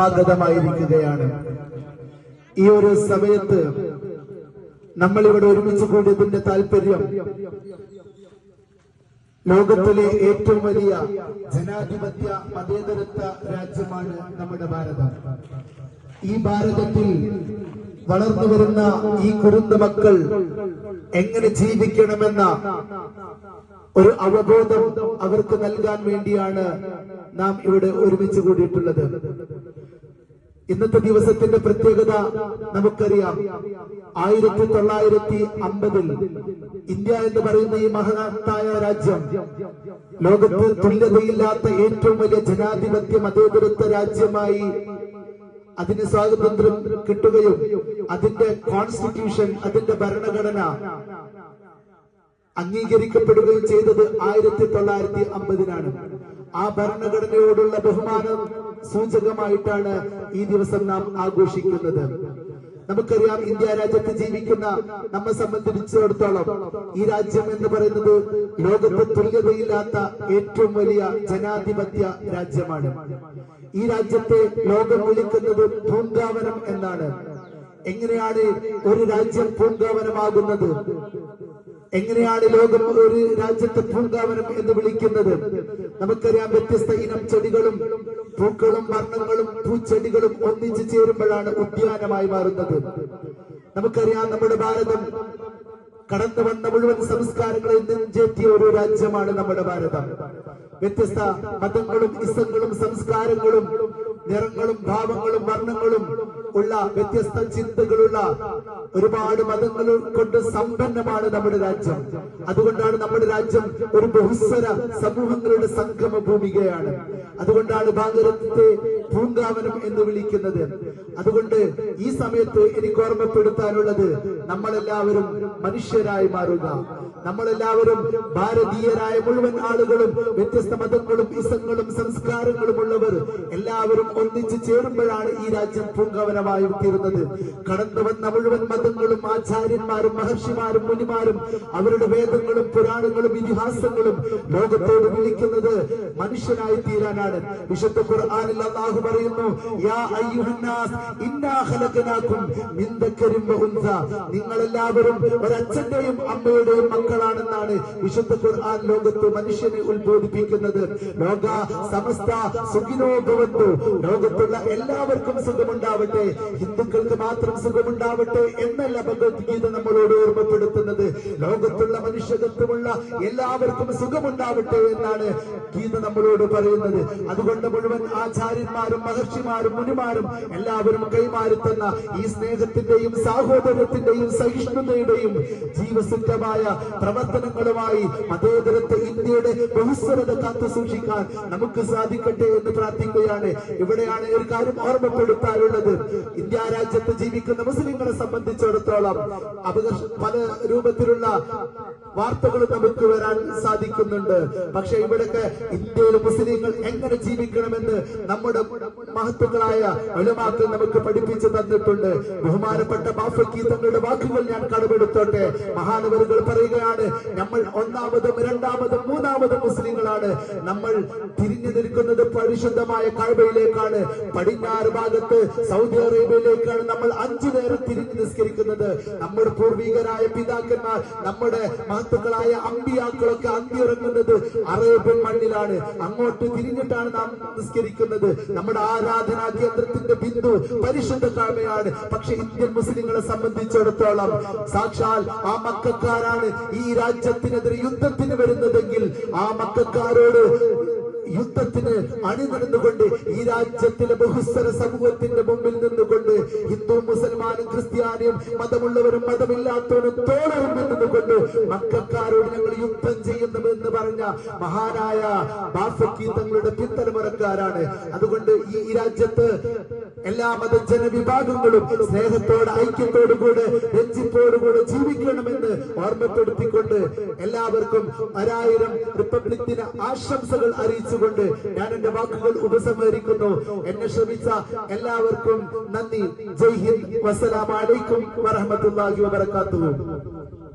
സ്വാഗതമായിരിക്കുകയാണ്. ഈ ഒരു സമയത്ത് നമ്മൾ ഇവിടെ ഒരുമിച്ച് കൂടിയതിന്റെ താല്പര്യം ലോകത്തിലെ ഏറ്റവും വലിയ ജനാധിപത്യ മതേതരത്വ രാജ്യമാണ് നമ്മുടെ ഭാരതം. ഈ ഭാരതത്തിൽ വളർന്നു വരുന്ന ഈ കുരുന്ന മക്കൾ എങ്ങനെ ജീവിക്കണമെന്ന ഒരു അവബോധം അവർക്ക് നൽകാൻ വേണ്ടിയാണ് നാം ഇവിടെ ഒരുമിച്ച് കൂടിയിട്ടുള്ളത്. ഇന്നത്തെ ദിവസത്തിന്റെ പ്രത്യേകത നമുക്കറിയാം. ആയിരത്തി തൊള്ളായിരത്തി അമ്പതിൽ ഇന്ത്യ എന്ന് പറയുന്ന ഈ മഹത്തായ രാജ്യം ലോകത്ത് തുല്യതയില്ലാത്ത ഏറ്റവും വലിയ ജനാധിപത്യ മതേതരത്വ രാജ്യമായി അതിന് സ്വാതന്ത്ര്യം കിട്ടുകയും അതിന്റെ കോൺസ്റ്റിറ്റ്യൂഷൻ അതിന്റെ ഭരണഘടന അംഗീകരിക്കപ്പെടുകയും ചെയ്തത് ആയിരത്തി തൊള്ളായിരത്തി അമ്പതിനാണ് ആ ഭരണഘടനയോടുള്ള ബഹുമാനം സൂചകമായിട്ടാണ് ഈ ദിവസം നാം ആഘോഷിക്കുന്നത്. നമുക്കറിയാം ഇന്ത്യ രാജ്യത്ത് ജീവിക്കുന്ന നമ്മെ സംബന്ധിച്ചിടത്തോളം ഈ രാജ്യം എന്ന് പറയുന്നത് ലോകത്ത് തുല്യതയില്ലാത്ത ഏറ്റവും വലിയ ജനാധിപത്യ രാജ്യമാണ്. ഈ രാജ്യത്തെ ലോകം വിളിക്കുന്നത് പൂങ്കാവനം എന്നാണ്. എങ്ങനെയാണ് ഒരു രാജ്യം പൂങ്കാവനമാകുന്നത്? എങ്ങനെയാണ് ലോകം ഒരു രാജ്യത്തെ പൂങ്കാവനം എന്ന് വിളിക്കുന്നത്? നമുക്കറിയാം വ്യത്യസ്ത ഇനം ചെടികളും പൂക്കളും വർണങ്ങളും പൂച്ചെടികളും ഒന്നിച്ചു ചേരുമ്പോഴാണ് ഉദ്യാനമായി മാറുന്നത്. നമുക്കറിയാം നമ്മുടെ ഭാരതം കടന്നു വന്ന മുഴുവൻ സംസ്കാരങ്ങളിൽ നെഞ്ചേറ്റിയ ഒരു രാജ്യമാണ് നമ്മുടെ ഭാരതം. വ്യത്യസ്ത മതങ്ങളും ഇസങ്ങളും സംസ്കാരങ്ങളും നിറങ്ങളും ഭാവങ്ങളും വർണങ്ങളും ഉള്ള വ്യത്യസ്ത ചിന്തകളുള്ള ഒരുപാട് മതങ്ങൾ കൊണ്ട് സമ്പന്നമാണ് നമ്മുടെ രാജ്യം. അതുകൊണ്ടാണ് നമ്മുടെ രാജ്യം ഒരു ബഹുസ്വര സമൂഹങ്ങളുടെ സംഗമ ഭൂമികയാണ് അതുകൊണ്ടാണ് ഭാരതത്തെ പൂങ്കാവനം എന്ന് വിളിക്കുന്നത്. അതുകൊണ്ട് ഈ സമയത്ത് എനിക്ക് ഓർമ്മപ്പെടുത്താനുള്ളത് നമ്മളെല്ലാവരും മനുഷ്യരായി മാറുക. നമ്മളെല്ലാവരും ഭാരതീയരായ മുഴുവൻ ആളുകളും വ്യത്യസ്ത മതങ്ങളും ഇസങ്ങളും സംസ്കാരങ്ങളും ഉള്ളവർ എല്ലാവരും ഒന്നിച്ചു ചേരുമ്പോഴാണ് ഈ രാജ്യം പൂങ്കവനമായി തീരുന്നത്. കടന്നു വന്ന മുഴുവൻ മതങ്ങളും ആചാര്യന്മാരും മഹർഷിമാരും മുനിമാരും അവരുടെ വേദങ്ങളും പുരാണങ്ങളും ഇതിഹാസങ്ങളും ലോകത്തോട് വിളിക്കുന്നത് മനുഷ്യനായി തീരാനാണ്. വിശുദ്ധ അല്ലാഹു പറയുന്നു യാ അയ്യുഹന്നാസ് നിങ്ങൾ എല്ലാവരും ഒരച്ഛന്റെയും അമ്മയുടെയും മക്കളാണെന്നാണ് വിശുദ്ധ ഖുർആൻ ലോകത്ത് മനുഷ്യനെ ഉത്ബോധിപ്പിക്കുന്നത്. ലോക സമസ്ത സുഖിനോഭവത്തു. ലോകത്തുള്ള എല്ലാവർക്കും സുഖമുണ്ടാവട്ടെ ഹിന്ദുക്കൾക്ക് മാത്രം സുഖമുണ്ടാവട്ടെ എന്നല്ല ഭഗവത്ഗീത നമ്മളോട് ഓർമ്മപ്പെടുത്തുന്നത്. ലോകത്തുള്ള മനുഷ്യത്വമുള്ള എല്ലാവർക്കും സുഖമുണ്ടാവട്ടെ എന്നാണ് ഗീത നമ്മളോട് പറയുന്നത്. അതുകൊണ്ട് മുഴുവൻ ആചാര്യന്മാരും മഹർഷിമാരും മുനിമാരും എല്ലാവരും കൈമാറിത്തന്ന ഈ സ്നേഹത്തിന്റെയും സാഹോദര്യത്തിന്റെയും സഹിഷ്ണുതയുടെയും ജീവസിദ്ധമായ പ്രവർത്തനങ്ങളുമായി മതേതരത്തെ ഇന്ത്യയുടെ ബഹുസ്വരത കാത്തു സൂക്ഷിക്കാൻ നമുക്ക് സാധിക്കട്ടെ എന്ന് പ്രാർത്ഥിക്കുകയാണ്. ഇവിടെയാണ് ഒരു കാര്യം ഓർമ്മപ്പെടുത്താനുള്ളത്. ഇന്ത്യ രാജ്യത്ത് ജീവിക്കുന്ന മുസ്ലിങ്ങളെ സംബന്ധിച്ചിടത്തോളം അപകർഷ പല രൂപത്തിലുള്ള വാർത്തകൾ നമുക്ക് വരാൻ സാധിക്കുന്നുണ്ട്. പക്ഷെ ഇവിടൊക്കെ ഇന്ത്യയിലെ മുസ്ലിങ്ങൾ എങ്ങനെ ജീവിക്കണമെന്ന് നമ്മുടെ put up with മഹത്വങ്ങളായ ഒലമാക്കൾ നമുക്ക് പഠിപ്പിച്ചു തന്നിട്ടുണ്ട്. ബഹുമാനപ്പെട്ട ബാഫക്കി തങ്ങളുടെ വാക്കുകൾ ഞാൻ കടമെടുത്തോട്ടെ. മഹാനവരുകൾ പറയുകയാണ് നമ്മൾ ഒന്നാമതും രണ്ടാമതും മൂന്നാമതും മുസ്ലിങ്ങളാണ്. നമ്മൾ തിരിഞ്ഞു നിൽക്കുന്നത് പരിശുദ്ധമായ കഴിവയിലേക്കാണ് പടിഞ്ഞാറ് ഭാഗത്ത് സൗദി അറേബ്യയിലേക്കാണ് നമ്മൾ അഞ്ചു നേരം തിരിഞ്ഞു നിസ്കരിക്കുന്നത്. നമ്മുടെ പൂർവികരായ പിതാക്കന്മാർ നമ്മുടെ മഹത്തുക്കളായ അമ്പിയാക്കളൊക്കെ അന്തിയിറങ്ങുന്നത് അറേബ്യൻ മണ്ണിലാണ്. അങ്ങോട്ട് തിരിഞ്ഞിട്ടാണ് നാം നിസ്കരിക്കുന്നത്. നമ്മുടെ ആരാധനാ കേന്ദ്രത്തിന്റെ ബിന്ദു പരിശുദ്ധ താഴ്മയാണ് പക്ഷെ ഇന്ത്യൻ മുസ്ലിങ്ങളെ സംബന്ധിച്ചിടത്തോളം സാക്ഷാൽ ആ മക്കാരാണ് ഈ രാജ്യത്തിനെതിരെ യുദ്ധത്തിന് വരുന്നതെങ്കിൽ ആ മക്കാരോട് യുദ്ധത്തിന് അണിനിരുന്നുകൊണ്ട് ഈ രാജ്യത്തിലെ ബഹുസ്വര സമൂഹത്തിന്റെ മുമ്പിൽ നിന്നുകൊണ്ട് ഹിന്ദു മുസൽമാനും ക്രിസ്ത്യാനിയും മതമുള്ളവരും മതമില്ലാത്തവരും തോളവും നിന്നുകൊണ്ട് മക്കാരോട് ഞങ്ങൾ യുദ്ധം ചെയ്യുന്നുവെന്ന് പറഞ്ഞ മഹാനായ ബാഫക്കി തങ്ങളുടെ പിന്തലമുറക്കാരാണ് അതുകൊണ്ട് ഈ രാജ്യത്ത് എല്ലാ മത ജനവിഭാഗങ്ങളും സ്നേഹത്തോടെ ഐക്യത്തോടുകൂടെ രഞ്ജിപ്പോടുകൂടെ ജീവിക്കണമെന്ന് ഓർമ്മപ്പെടുത്തിക്കൊണ്ട് എല്ലാവർക്കും ഒരായിരം റിപ്പബ്ലിക് ദിന ആശംസകൾ അറിയിച്ചുകൊണ്ട് ഞാൻ എന്റെ വാക്കുകൾ ഉപസംഹരിക്കുന്നു. എന്നെ ശ്രമിച്ച എല്ലാവർക്കും നന്ദി. ജയ് ഹിന്ദ്. വസ്സലാമലൈക്കും വറഹമത്തുള്ളാഹി വബറകാതുഹു.